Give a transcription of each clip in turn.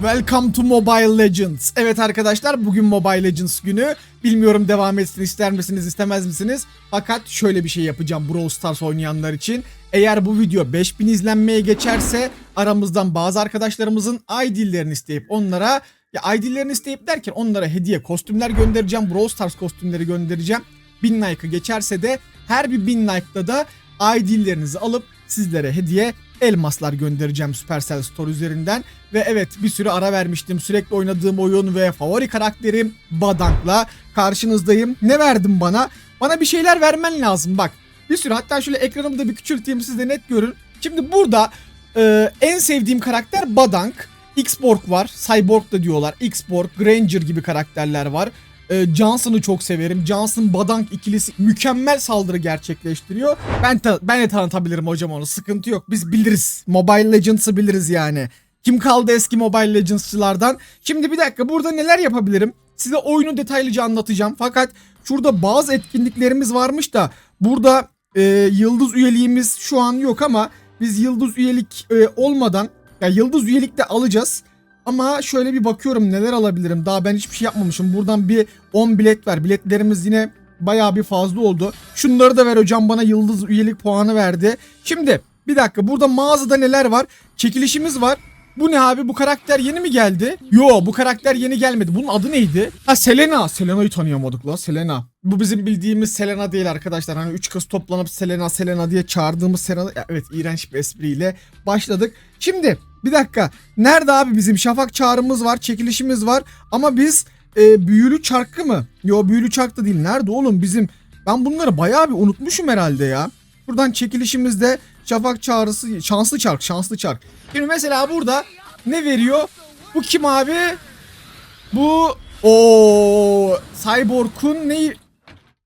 Welcome to Mobile Legends. Evet arkadaşlar bugün Mobile Legends günü. Bilmiyorum devam etsin ister misiniz istemez misiniz? Fakat şöyle bir şey yapacağım Brawl Stars oynayanlar için. Eğer bu video 5000 izlenmeye geçerse aramızdan bazı arkadaşlarımızın ID'lerini isteyip onlara ya ID'lerini isteyip derken onlara hediye kostümler göndereceğim. Brawl Stars kostümleri göndereceğim. 1000 like'ı geçerse de her bir 1000 like'da da ID'lerinizi alıp sizlere hediye elmaslar göndereceğim Supercell Store üzerinden. Ve evet bir süre ara vermiştim. Sürekli oynadığım oyun ve favori karakterim Badank'la karşınızdayım. Ne verdin bana? Bana bir şeyler vermen lazım bak. Bir sürü hatta şöyle ekranımı da bir küçülteyim siz de net görün. Şimdi burada e, en sevdiğim karakter Badank. X-Borg var. Cyborg da diyorlar. X-Borg, Granger gibi karakterler var. E, Johnson'ı çok severim. Johnson Badank ikilisi mükemmel saldırı gerçekleştiriyor. Ben ben de tanıtabilirim hocam onu. Sıkıntı yok. Biz biliriz. Mobile Legends'ı biliriz yani. Kim kaldı eski Mobile Legends'çılardan? Şimdi bir dakika burada neler yapabilirim? Size oyunu detaylıca anlatacağım. Fakat şurada bazı etkinliklerimiz varmış da burada e, yıldız üyeliğimiz şu an yok ama biz yıldız üyelik e, olmadan ya yıldız üyelik de alacağız. Ama şöyle bir bakıyorum neler alabilirim. Daha ben hiçbir şey yapmamışım. Buradan bir 10 bilet ver. Biletlerimiz yine bayağı bir fazla oldu. Şunları da ver hocam bana yıldız üyelik puanı verdi. Şimdi bir dakika burada mağazada neler var? Çekilişimiz var. Bu ne abi? Bu karakter yeni mi geldi? Yo bu karakter yeni gelmedi. Bunun adı neydi? Ha Selena. Selena'yı tanıyamadık la. Selena. Bu bizim bildiğimiz Selena değil arkadaşlar. Hani üç kız toplanıp Selena Selena diye çağırdığımız Selena. Evet iğrenç bir espriyle başladık. Şimdi bir dakika. Nerede abi bizim şafak çağrımız var, çekilişimiz var. Ama biz e, büyülü çarkı mı? Yo büyülü çark da değil. Nerede oğlum bizim? Ben bunları bayağı bir unutmuşum herhalde ya. Buradan çekilişimizde şafak çağrısı, şanslı çark, şanslı çark. Şimdi mesela burada ne veriyor? Bu kim abi? Bu o Cyborg'un neyi?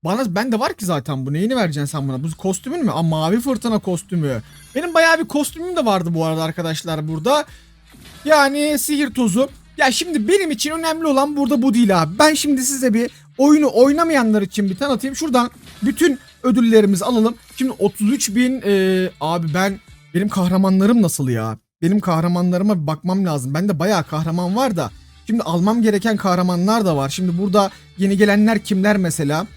Bana bende var ki zaten bu. Neyini vereceksin sen bana? Bu kostümün mü? Aa mavi fırtına kostümü. Benim bayağı bir kostümüm de vardı bu arada arkadaşlar burada. Yani sihir tozu. Ya şimdi benim için önemli olan burada bu değil abi. Ben şimdi size bir oyunu oynamayanlar için bir tanıtayım. Şuradan bütün ödüllerimizi alalım. Şimdi 33 bin e, abi ben benim kahramanlarım nasıl ya? Benim kahramanlarıma bir bakmam lazım. Bende bayağı kahraman var da. Şimdi almam gereken kahramanlar da var. Şimdi burada yeni gelenler kimler mesela?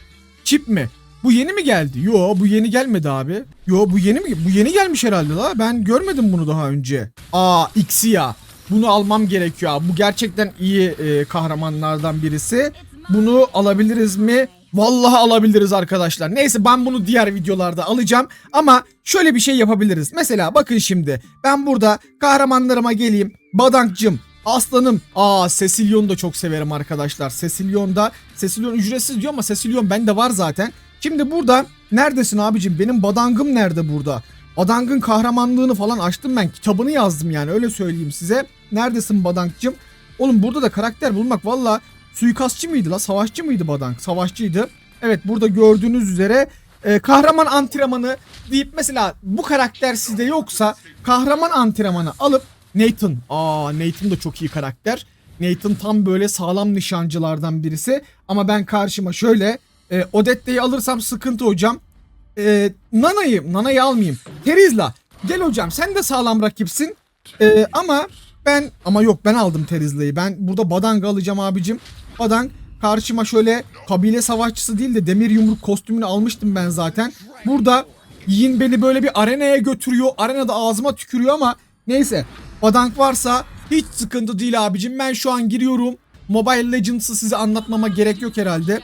Chip mi? Bu yeni mi geldi? Yo bu yeni gelmedi abi. Yo bu yeni mi? Bu yeni gelmiş herhalde la. Ben görmedim bunu daha önce. Aa Xia. Bunu almam gerekiyor abi. Bu gerçekten iyi e, kahramanlardan birisi. Bunu alabiliriz mi? Vallahi alabiliriz arkadaşlar. Neyse ben bunu diğer videolarda alacağım. Ama şöyle bir şey yapabiliriz. Mesela bakın şimdi. Ben burada kahramanlarıma geleyim. Badankcım, Aslanım. Aa Cecilion'u da çok severim arkadaşlar. Cecilion da Cecilion ücretsiz diyor ama Cecilion bende var zaten. Şimdi burada neredesin abicim? Benim badangım nerede burada? Badang'ın kahramanlığını falan açtım ben. Kitabını yazdım yani öyle söyleyeyim size. Neredesin Badank'cım? Oğlum burada da karakter bulmak valla suikastçı mıydı la? Savaşçı mıydı Badank? Savaşçıydı. Evet burada gördüğünüz üzere e, kahraman antrenmanı deyip mesela bu karakter sizde yoksa kahraman antrenmanı alıp Nathan. Aa Nathan da çok iyi karakter. Nathan tam böyle sağlam nişancılardan birisi. Ama ben karşıma şöyle e, Odette'yi alırsam sıkıntı hocam. E, Nana'yı, Nana'yı almayayım. Terizla. Gel hocam sen de sağlam rakipsin. E, ama ben ama yok ben aldım Terizla'yı. Ben burada Badang alacağım abicim. Badang karşıma şöyle kabile savaşçısı değil de demir yumruk kostümünü almıştım ben zaten. Burada Yin beni böyle bir arenaya götürüyor. Arenada ağzıma tükürüyor ama neyse. Badank varsa hiç sıkıntı değil abicim. Ben şu an giriyorum. Mobile Legends'ı size anlatmama gerek yok herhalde.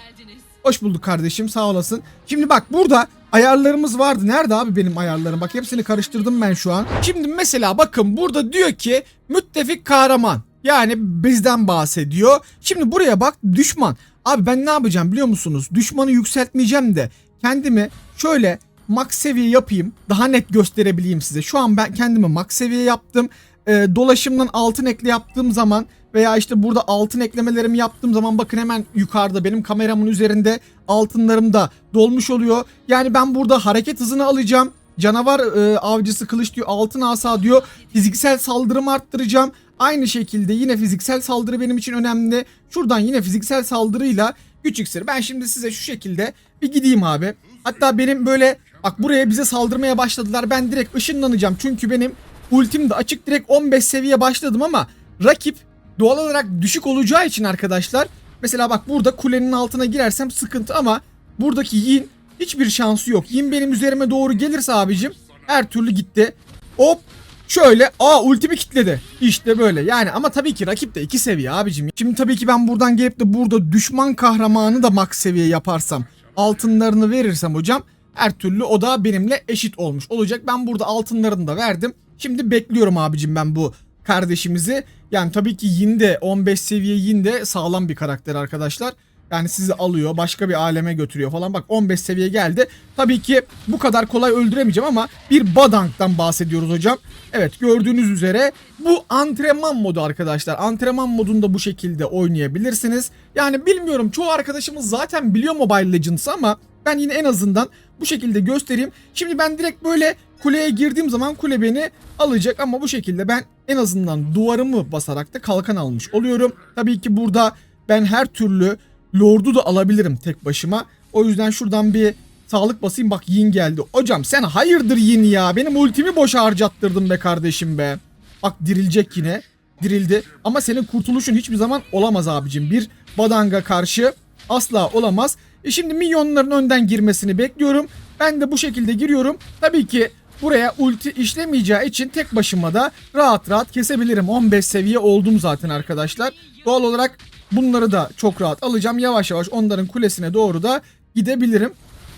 Hoş bulduk kardeşim sağ olasın. Şimdi bak burada ayarlarımız vardı. Nerede abi benim ayarlarım? Bak hepsini karıştırdım ben şu an. Şimdi mesela bakın burada diyor ki müttefik kahraman. Yani bizden bahsediyor. Şimdi buraya bak düşman. Abi ben ne yapacağım biliyor musunuz? Düşmanı yükseltmeyeceğim de kendimi şöyle max seviye yapayım. Daha net gösterebileyim size. Şu an ben kendimi max seviye yaptım. Ee, dolaşımdan altın ekle yaptığım zaman veya işte burada altın eklemelerimi yaptığım zaman bakın hemen yukarıda benim kameramın üzerinde altınlarım da dolmuş oluyor. Yani ben burada hareket hızını alacağım. Canavar e, avcısı kılıç diyor altın asa diyor. Fiziksel saldırımı arttıracağım. Aynı şekilde yine fiziksel saldırı benim için önemli. Şuradan yine fiziksel saldırıyla güç iksiri. Ben şimdi size şu şekilde bir gideyim abi. Hatta benim böyle bak buraya bize saldırmaya başladılar. Ben direkt ışınlanacağım. Çünkü benim ultim de açık direkt 15 seviye başladım ama rakip doğal olarak düşük olacağı için arkadaşlar mesela bak burada kulenin altına girersem sıkıntı ama buradaki yin hiçbir şansı yok. Yin benim üzerime doğru gelirse abicim her türlü gitti. Hop şöyle aa ultimi kitledi. İşte böyle yani ama tabii ki rakip de 2 seviye abicim. Şimdi tabii ki ben buradan gelip de burada düşman kahramanı da max seviye yaparsam altınlarını verirsem hocam her türlü o da benimle eşit olmuş olacak. Ben burada altınlarını da verdim. Şimdi bekliyorum abicim ben bu kardeşimizi. Yani tabii ki Yin de 15 seviye Yin de sağlam bir karakter arkadaşlar. Yani sizi alıyor başka bir aleme götürüyor falan. Bak 15 seviye geldi. Tabii ki bu kadar kolay öldüremeyeceğim ama bir Badank'tan bahsediyoruz hocam. Evet gördüğünüz üzere bu antrenman modu arkadaşlar. Antrenman modunda bu şekilde oynayabilirsiniz. Yani bilmiyorum çoğu arkadaşımız zaten biliyor Mobile Legends'ı ama ben yine en azından bu şekilde göstereyim. Şimdi ben direkt böyle kuleye girdiğim zaman kule beni alacak ama bu şekilde ben en azından duvarımı basarak da kalkan almış oluyorum. Tabii ki burada ben her türlü Lord'u da alabilirim tek başıma. O yüzden şuradan bir sağlık basayım. Bak Yin geldi. Hocam sen hayırdır Yin ya? Benim ultimi boşa harcattırdın be kardeşim be. Bak dirilecek yine. Dirildi. Ama senin kurtuluşun hiçbir zaman olamaz abicim. Bir Badang'a karşı asla olamaz. E şimdi milyonların önden girmesini bekliyorum. Ben de bu şekilde giriyorum. Tabii ki buraya ulti işlemeyeceği için tek başıma da rahat rahat kesebilirim. 15 seviye oldum zaten arkadaşlar. Doğal olarak bunları da çok rahat alacağım. Yavaş yavaş onların kulesine doğru da gidebilirim.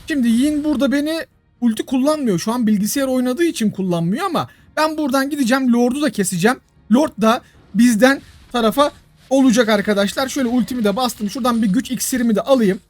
Şimdi Yin burada beni ulti kullanmıyor. Şu an bilgisayar oynadığı için kullanmıyor ama ben buradan gideceğim. Lord'u da keseceğim. Lord da bizden tarafa olacak arkadaşlar. Şöyle ultimi de bastım. Şuradan bir güç iksirimi de alayım.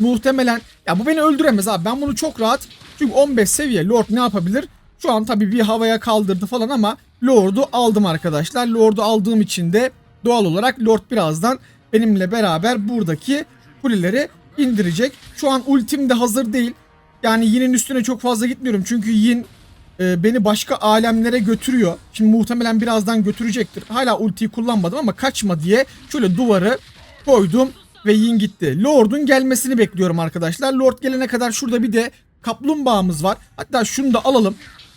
Muhtemelen ya bu beni öldüremez abi. Ben bunu çok rahat çünkü 15 seviye Lord ne yapabilir? Şu an tabii bir havaya kaldırdı falan ama Lord'u aldım arkadaşlar. Lord'u aldığım için de doğal olarak Lord birazdan benimle beraber buradaki kuleleri indirecek. Şu an ultim de hazır değil. Yani Yin'in üstüne çok fazla gitmiyorum. Çünkü Yin e, beni başka alemlere götürüyor. Şimdi muhtemelen birazdan götürecektir. Hala ultiyi kullanmadım ama kaçma diye şöyle duvarı koydum ve Yin gitti. Lord'un gelmesini bekliyorum arkadaşlar. Lord gelene kadar şurada bir de kaplumbağamız var. Hatta şunu da alalım.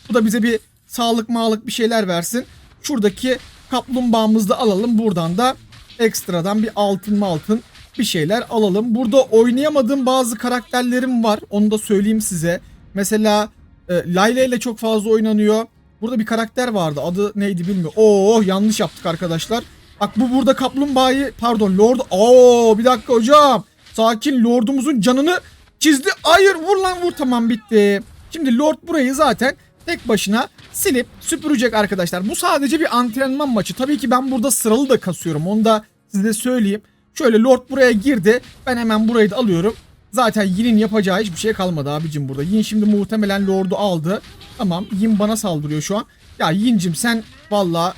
Bu da bize bir sağlık mağlık bir şeyler versin. Şuradaki kaplumbağamızı da alalım. Buradan da ekstradan bir altın mı altın bir şeyler alalım. Burada oynayamadığım bazı karakterlerim var. Onu da söyleyeyim size. Mesela e, Layla ile çok fazla oynanıyor. Burada bir karakter vardı. Adı neydi bilmiyorum. Oo yanlış yaptık arkadaşlar. Bak bu burada kaplumbağayı pardon lord. Oo bir dakika hocam. Sakin lordumuzun canını çizdi. Hayır vur lan vur tamam bitti. Şimdi lord burayı zaten tek başına silip süpürecek arkadaşlar. Bu sadece bir antrenman maçı. Tabii ki ben burada sıralı da kasıyorum. Onu da size söyleyeyim. Şöyle lord buraya girdi. Ben hemen burayı da alıyorum. Zaten Yin'in yapacağı hiçbir şey kalmadı abicim burada. Yin şimdi muhtemelen Lord'u aldı. Tamam Yin bana saldırıyor şu an. Ya Yin'cim sen valla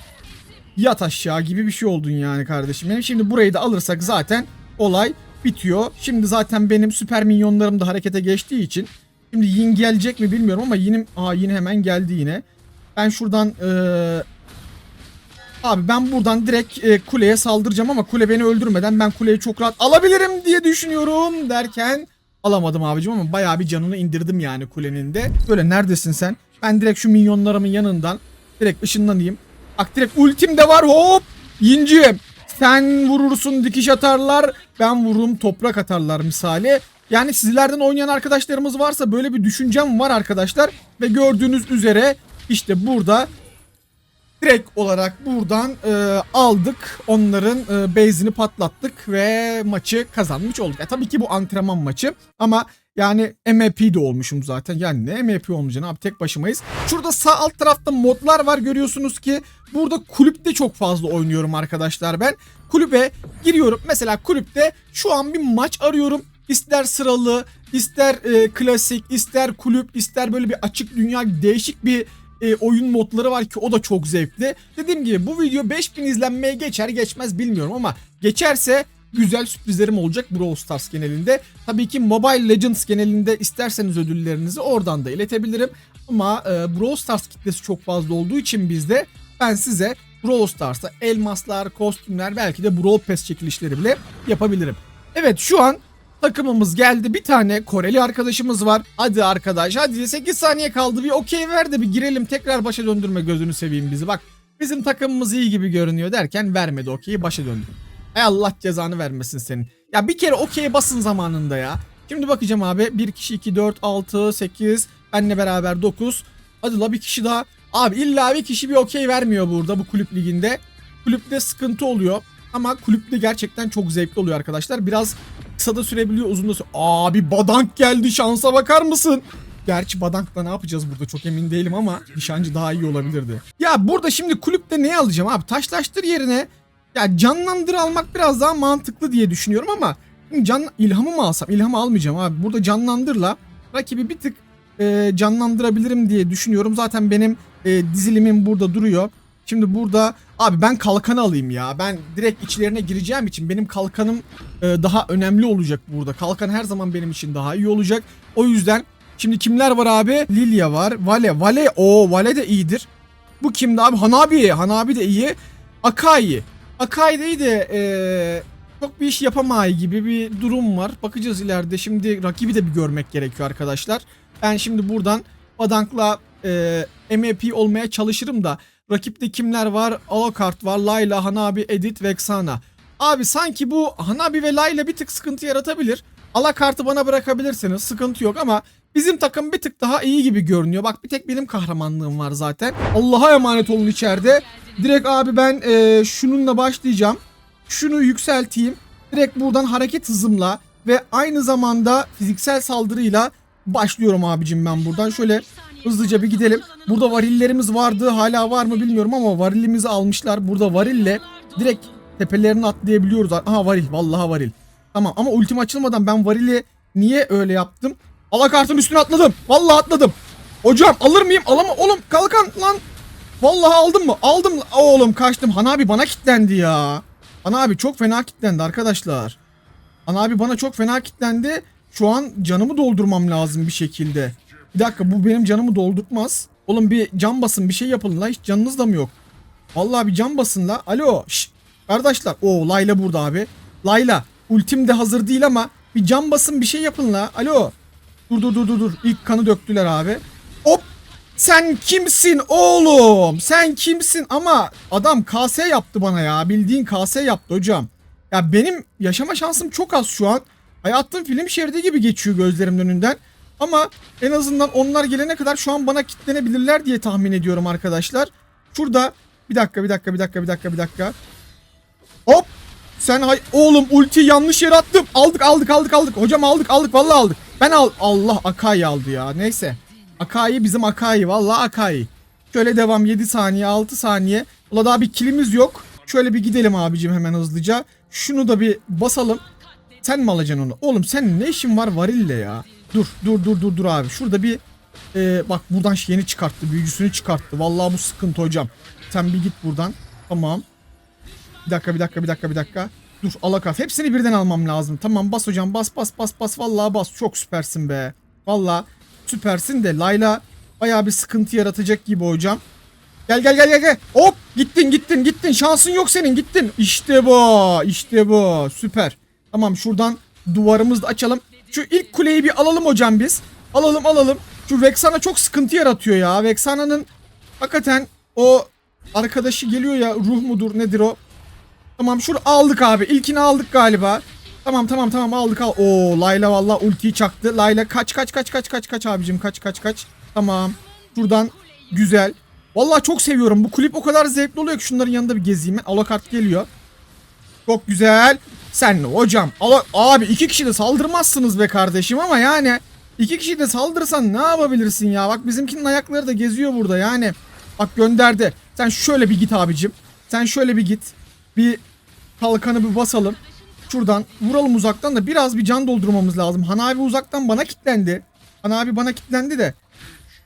yat aşağı gibi bir şey oldun yani kardeşim. Benim şimdi burayı da alırsak zaten olay bitiyor. Şimdi zaten benim süper minyonlarım da harekete geçtiği için. Şimdi Yin gelecek mi bilmiyorum ama Yin'im... Aa Yin hemen geldi yine. Ben şuradan... Ee... Abi ben buradan direkt e, kuleye saldıracağım ama kule beni öldürmeden ben kuleyi çok rahat alabilirim diye düşünüyorum derken alamadım abicim ama bayağı bir canını indirdim yani kulenin de. Böyle neredesin sen? Ben direkt şu minyonlarımın yanından direkt ışınlanayım. Bak ultim de var hop yincim. Sen vurursun dikiş atarlar ben vururum toprak atarlar misali. Yani sizlerden oynayan arkadaşlarımız varsa böyle bir düşüncem var arkadaşlar. Ve gördüğünüz üzere işte burada direkt olarak buradan e, aldık. Onların e, base'ini patlattık ve maçı kazanmış olduk. E, tabii ki bu antrenman maçı ama yani MVP de olmuşum zaten. Yani ne MVP olmayacaksın abi tek başımayız. Şurada sağ alt tarafta modlar var görüyorsunuz ki. Burada kulüpte çok fazla oynuyorum arkadaşlar ben. Kulübe giriyorum. Mesela kulüpte şu an bir maç arıyorum. İster sıralı, ister e, klasik, ister kulüp, ister böyle bir açık dünya değişik bir e, oyun modları var ki o da çok zevkli. Dediğim gibi bu video 5000 izlenmeye geçer geçmez bilmiyorum ama geçerse güzel sürprizlerim olacak Brawl Stars genelinde. Tabii ki Mobile Legends genelinde isterseniz ödüllerinizi oradan da iletebilirim. Ama e, Brawl Stars kitlesi çok fazla olduğu için bizde ben size Brawl Stars'ta elmaslar, kostümler belki de Brawl Pass çekilişleri bile yapabilirim. Evet şu an takımımız geldi. Bir tane Koreli arkadaşımız var. Hadi arkadaş hadi 8 saniye kaldı bir okey ver de bir girelim tekrar başa döndürme gözünü seveyim bizi. Bak Bizim takımımız iyi gibi görünüyor derken vermedi okeyi başa döndü. Hay Allah cezanı vermesin senin. Ya bir kere okey basın zamanında ya. Şimdi bakacağım abi. 1 kişi 2, 4, 6, 8. Benle beraber 9. Hadi la bir kişi daha. Abi illa bir kişi bir okey vermiyor burada bu kulüp liginde. Kulüpte sıkıntı oluyor. Ama kulüpte gerçekten çok zevkli oluyor arkadaşlar. Biraz kısa da sürebiliyor uzun da süre. Abi badank geldi şansa bakar mısın? Gerçi Badank'la ne yapacağız burada çok emin değilim ama nişancı daha iyi olabilirdi. Ya burada şimdi kulüpte ne alacağım abi? Taşlaştır yerine ya canlandır almak biraz daha mantıklı diye düşünüyorum ama can ilhamı mı alsam? İlhamı almayacağım abi. Burada canlandırla rakibi bir tık e, canlandırabilirim diye düşünüyorum. Zaten benim e, dizilimim burada duruyor. Şimdi burada abi ben kalkanı alayım ya. Ben direkt içlerine gireceğim için benim kalkanım e, daha önemli olacak burada. Kalkan her zaman benim için daha iyi olacak. O yüzden şimdi kimler var abi? Lilia var. Vale. Vale. o Vale de iyidir. Bu kimdi abi? Hanabi. Hanabi de iyi. Akai. Akai de iyi de e, çok bir iş yapamay gibi bir durum var. Bakacağız ileride. Şimdi rakibi de bir görmek gerekiyor arkadaşlar. Ben şimdi buradan Badank'la e, MAP olmaya çalışırım da rakipte kimler var? Alucard var, Layla, Hanabi, Edit, Vexana. Abi sanki bu Hanabi ve Layla bir tık sıkıntı yaratabilir. Alakartı bana bırakabilirsiniz. Sıkıntı yok ama bizim takım bir tık daha iyi gibi görünüyor. Bak bir tek benim kahramanlığım var zaten. Allah'a emanet olun içeride. Direkt abi ben e, şununla başlayacağım. Şunu yükselteyim. Direkt buradan hareket hızımla ve aynı zamanda fiziksel saldırıyla başlıyorum abicim ben buradan. Şöyle hızlıca bir gidelim. Burada varillerimiz vardı. Hala var mı bilmiyorum ama varilimizi almışlar. Burada varille direkt tepelerini atlayabiliyoruz. Aha varil. Vallahi varil. Tamam ama ultim açılmadan ben varili niye öyle yaptım? Alakartın üstüne atladım. Vallahi atladım. Hocam alır mıyım? Alama oğlum kalkan lan. Vallahi aldım mı? Aldım. Oğlum kaçtım. Han abi bana kitlendi ya. Han abi çok fena kitlendi arkadaşlar. Han abi bana çok fena kitlendi. Şu an canımı doldurmam lazım bir şekilde. Bir dakika bu benim canımı doldurtmaz. Oğlum bir can basın bir şey yapın la hiç canınız da mı yok? Vallahi bir can basın la. Alo. Şşt. Kardeşler. Oo Layla burada abi. Layla. Ultim de hazır değil ama bir can basın bir şey yapın la. Alo. Dur dur dur dur dur. İlk kanı döktüler abi. Hop. Sen kimsin oğlum? Sen kimsin? Ama adam KS yaptı bana ya. Bildiğin KS yaptı hocam. Ya benim yaşama şansım çok az şu an. Hayatım film şeridi gibi geçiyor gözlerimin önünden. Ama en azından onlar gelene kadar şu an bana kitlenebilirler diye tahmin ediyorum arkadaşlar. Şurada bir dakika bir dakika bir dakika bir dakika bir dakika. Hop. Sen hay oğlum ulti yanlış yere attım. Aldık aldık aldık aldık. Hocam aldık aldık vallahi aldık. Ben al Allah Akai aldı ya. Neyse. Akai bizim Akai vallahi Akai. Şöyle devam 7 saniye 6 saniye. Ula daha bir kilimiz yok. Şöyle bir gidelim abicim hemen hızlıca. Şunu da bir basalım. Sen mi alacaksın onu? Oğlum sen ne işin var varille ya? Dur dur dur dur dur abi. Şurada bir e, bak buradan yeni çıkarttı. Büyücüsünü çıkarttı. Vallahi bu sıkıntı hocam. Sen bir git buradan. Tamam. Bir dakika bir dakika bir dakika bir dakika. Dur alakart. Hepsini birden almam lazım. Tamam bas hocam bas bas bas bas. Vallahi bas. Çok süpersin be. Vallahi süpersin de Layla bayağı bir sıkıntı yaratacak gibi hocam. Gel gel gel gel gel. Hop gittin gittin gittin. Şansın yok senin gittin. İşte bu. işte bu. Süper. Tamam şuradan duvarımızı da açalım. Şu ilk kuleyi bir alalım hocam biz. Alalım alalım. Şu Vexana çok sıkıntı yaratıyor ya. Vexana'nın hakikaten o arkadaşı geliyor ya ruh mudur nedir o? Tamam şunu aldık abi. İlkini aldık galiba. Tamam tamam tamam aldık al. Oo Layla valla ultiyi çaktı. Layla kaç kaç kaç kaç kaç kaç abicim kaç kaç kaç. Tamam. Şuradan güzel. Vallahi çok seviyorum. Bu klip o kadar zevkli oluyor ki şunların yanında bir gezeyim ben. Alakart geliyor. Çok güzel. Sen hocam. Ala abi iki kişi de saldırmazsınız be kardeşim ama yani iki kişi de saldırsan ne yapabilirsin ya? Bak bizimkinin ayakları da geziyor burada yani. Bak gönderdi. Sen şöyle bir git abicim. Sen şöyle bir git. Bir kalkanı bir basalım. Şuradan vuralım uzaktan da biraz bir can doldurmamız lazım. Han abi uzaktan bana kilitlendi. Han abi bana kilitlendi de.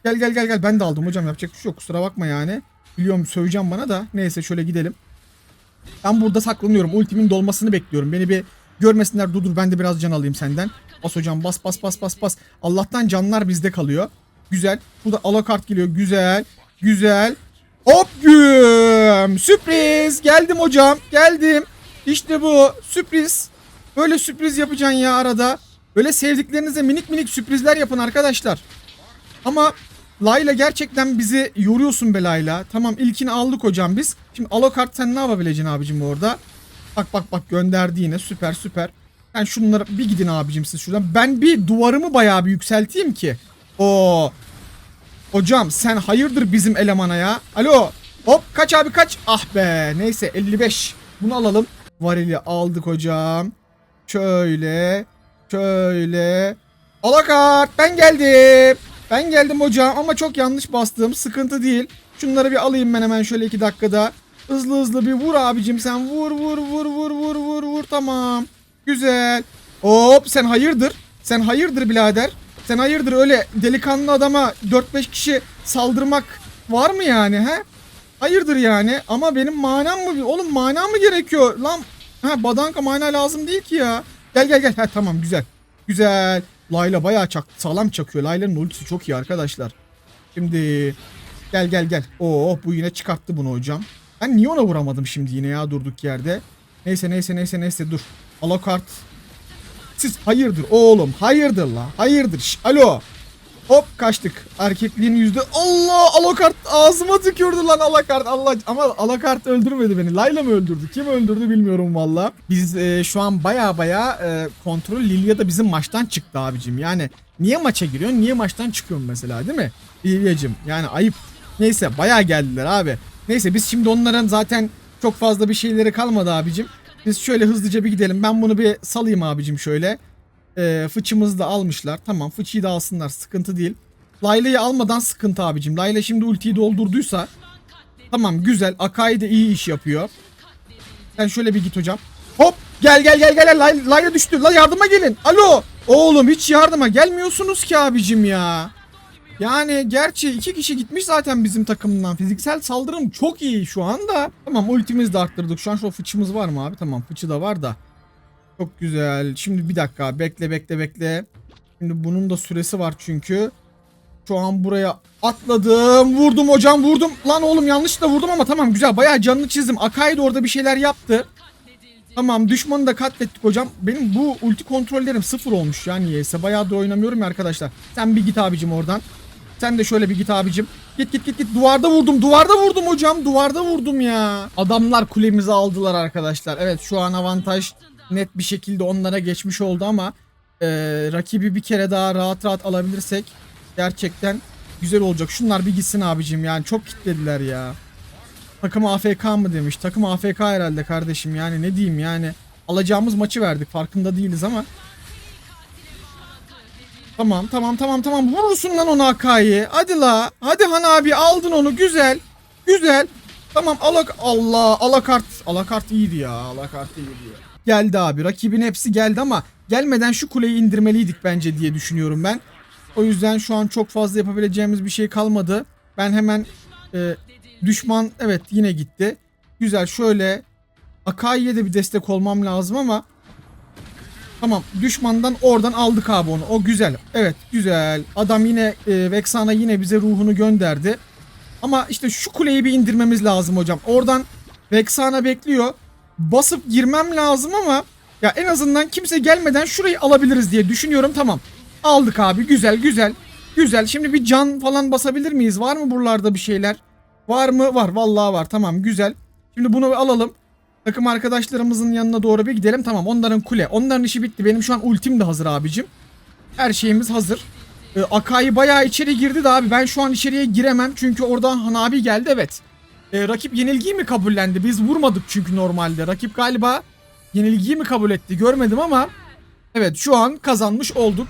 Gel gel gel gel ben de aldım hocam yapacak bir şey yok kusura bakma yani. Biliyorum söyleyeceğim bana da. Neyse şöyle gidelim. Ben burada saklanıyorum. Ultimin dolmasını bekliyorum. Beni bir görmesinler. Dur dur ben de biraz can alayım senden. Bas hocam bas bas bas bas bas. Allah'tan canlar bizde kalıyor. Güzel. Burada alakart geliyor. Güzel. Güzel. Hop güm. Sürpriz. Geldim hocam. Geldim. İşte bu. Sürpriz. Böyle sürpriz yapacaksın ya arada. Böyle sevdiklerinize minik minik sürprizler yapın arkadaşlar. Ama Layla gerçekten bizi yoruyorsun be Layla. Tamam ilkini aldık hocam biz. Şimdi Alokart sen ne yapabileceksin abicim orada? Bak bak bak gönderdi yine süper süper. Ben şunlara bir gidin abicim siz şuradan. Ben bir duvarımı bayağı bir yükselteyim ki. Oo. Hocam sen hayırdır bizim elemana ya? Alo. Hop kaç abi kaç. Ah be neyse 55. Bunu alalım. Varili aldık hocam. Şöyle. Şöyle. Alakart ben geldim. Ben geldim hocam ama çok yanlış bastım. Sıkıntı değil. Şunları bir alayım ben hemen şöyle iki dakikada. Hızlı hızlı bir vur abicim sen. Vur vur vur vur vur vur vur tamam. Güzel. Hop sen hayırdır? Sen hayırdır birader? Sen hayırdır öyle delikanlı adama 4-5 kişi saldırmak var mı yani he? Hayırdır yani ama benim manam mı? Oğlum mana mı gerekiyor? Lan ha badanka mana lazım değil ki ya. Gel gel gel. Ha tamam güzel. Güzel. Layla bayağı çak sağlam çakıyor. Layla'nın ultisi çok iyi arkadaşlar. Şimdi gel gel gel. Oo bu yine çıkarttı bunu hocam. Ben niye ona vuramadım şimdi yine ya durduk yerde. Neyse neyse neyse neyse dur. Alokart. Siz hayırdır oğlum hayırdır la hayırdır. Şş, alo. Hop kaçtık. Erkekliğin yüzde Allah alakart ağzıma tükürdü lan alakart Allah ama alakart öldürmedi beni. Layla mı öldürdü? Kim öldürdü bilmiyorum valla. Biz e, şu an baya baya e, kontrol Lilia da bizim maçtan çıktı abicim. Yani niye maça giriyorsun? Niye maçtan çıkıyorsun mesela değil mi? Lilia'cım yani ayıp. Neyse baya geldiler abi. Neyse biz şimdi onların zaten çok fazla bir şeyleri kalmadı abicim. Biz şöyle hızlıca bir gidelim. Ben bunu bir salayım abicim şöyle. E, fıçımızı da almışlar. Tamam fıçıyı da alsınlar sıkıntı değil. Layla'yı almadan sıkıntı abicim. Layla şimdi ultiyi doldurduysa. Tamam güzel. Akai de iyi iş yapıyor. Sen şöyle bir git hocam. Hop gel gel gel gel. Lay- Layla düştü. La yardıma gelin. Alo. Oğlum hiç yardıma gelmiyorsunuz ki abicim ya. Yani gerçi iki kişi gitmiş zaten bizim takımdan. Fiziksel saldırım çok iyi şu anda. Tamam ultimizi de arttırdık. Şu an şu fıçımız var mı abi? Tamam fıçı da var da. Çok güzel. Şimdi bir dakika. Bekle bekle bekle. Şimdi bunun da süresi var çünkü. Şu an buraya atladım. Vurdum hocam vurdum. Lan oğlum yanlışlıkla vurdum ama tamam güzel. Bayağı canını çizdim. Akai de orada bir şeyler yaptı. Tamam düşmanı da katlettik hocam. Benim bu ulti kontrollerim sıfır olmuş ya niyeyse. Bayağı da oynamıyorum ya arkadaşlar. Sen bir git abicim oradan. Sen de şöyle bir git abicim. Git git git git. Duvarda vurdum. Duvarda vurdum hocam. Duvarda vurdum ya. Adamlar kulemizi aldılar arkadaşlar. Evet şu an avantaj net bir şekilde onlara geçmiş oldu ama e, rakibi bir kere daha rahat rahat alabilirsek gerçekten güzel olacak. Şunlar bir gitsin abicim yani çok kitlediler ya. Takım AFK mı demiş. Takım AFK herhalde kardeşim yani ne diyeyim yani. Alacağımız maçı verdik farkında değiliz ama. Tamam tamam tamam tamam vurursun lan onu Akai'ye. Hadi la. Hadi Han abi aldın onu güzel. Güzel. Tamam alak Allah alakart. Alakart iyiydi ya. Alakart iyiydi ya. Geldi abi. Rakibin hepsi geldi ama gelmeden şu kuleyi indirmeliydik bence diye düşünüyorum ben. O yüzden şu an çok fazla yapabileceğimiz bir şey kalmadı. Ben hemen e, düşman evet yine gitti. Güzel şöyle Akai'ye de bir destek olmam lazım ama Tamam düşmandan oradan aldık abi onu. O güzel. Evet güzel. Adam yine e, Vexana yine bize ruhunu gönderdi. Ama işte şu kuleyi bir indirmemiz lazım hocam. Oradan Vexana bekliyor. Basıp girmem lazım ama ya en azından kimse gelmeden şurayı alabiliriz diye düşünüyorum. Tamam. Aldık abi. Güzel güzel. Güzel. Şimdi bir can falan basabilir miyiz? Var mı buralarda bir şeyler? Var mı? Var. Vallahi var. Tamam güzel. Şimdi bunu alalım. Takım arkadaşlarımızın yanına doğru bir gidelim. Tamam onların kule. Onların işi bitti. Benim şu an ultim de hazır abicim. Her şeyimiz hazır. Ee, Akai bayağı içeri girdi de abi ben şu an içeriye giremem. Çünkü oradan Han abi geldi evet. Ee, rakip yenilgiyi mi kabullendi? Biz vurmadık çünkü normalde. Rakip galiba yenilgiyi mi kabul etti görmedim ama. Evet şu an kazanmış olduk.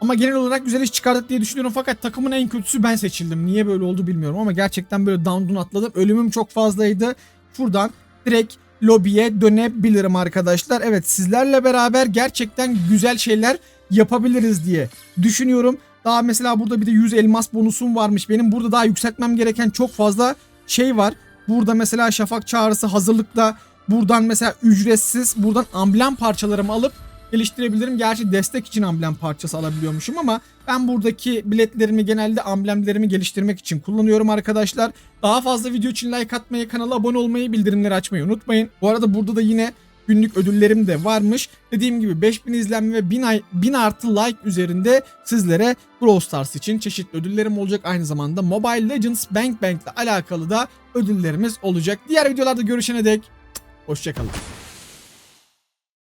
Ama genel olarak güzel iş çıkardık diye düşünüyorum. Fakat takımın en kötüsü ben seçildim. Niye böyle oldu bilmiyorum ama gerçekten böyle down down atladım. Ölümüm çok fazlaydı. Şuradan direkt lobiye dönebilirim arkadaşlar. Evet sizlerle beraber gerçekten güzel şeyler yapabiliriz diye düşünüyorum. Daha mesela burada bir de 100 elmas bonusum varmış. Benim burada daha yükseltmem gereken çok fazla şey var. Burada mesela şafak çağrısı hazırlıkta. Buradan mesela ücretsiz buradan amblem parçalarımı alıp geliştirebilirim. Gerçi destek için amblem parçası alabiliyormuşum ama ben buradaki biletlerimi genelde amblemlerimi geliştirmek için kullanıyorum arkadaşlar. Daha fazla video için like atmayı, kanala abone olmayı, bildirimleri açmayı unutmayın. Bu arada burada da yine günlük ödüllerim de varmış. Dediğim gibi 5000 izlenme ve 1000, ay, 1000 artı like üzerinde sizlere Brawl Stars için çeşitli ödüllerim olacak. Aynı zamanda Mobile Legends Bank Bank ile alakalı da ödüllerimiz olacak. Diğer videolarda görüşene dek hoşçakalın.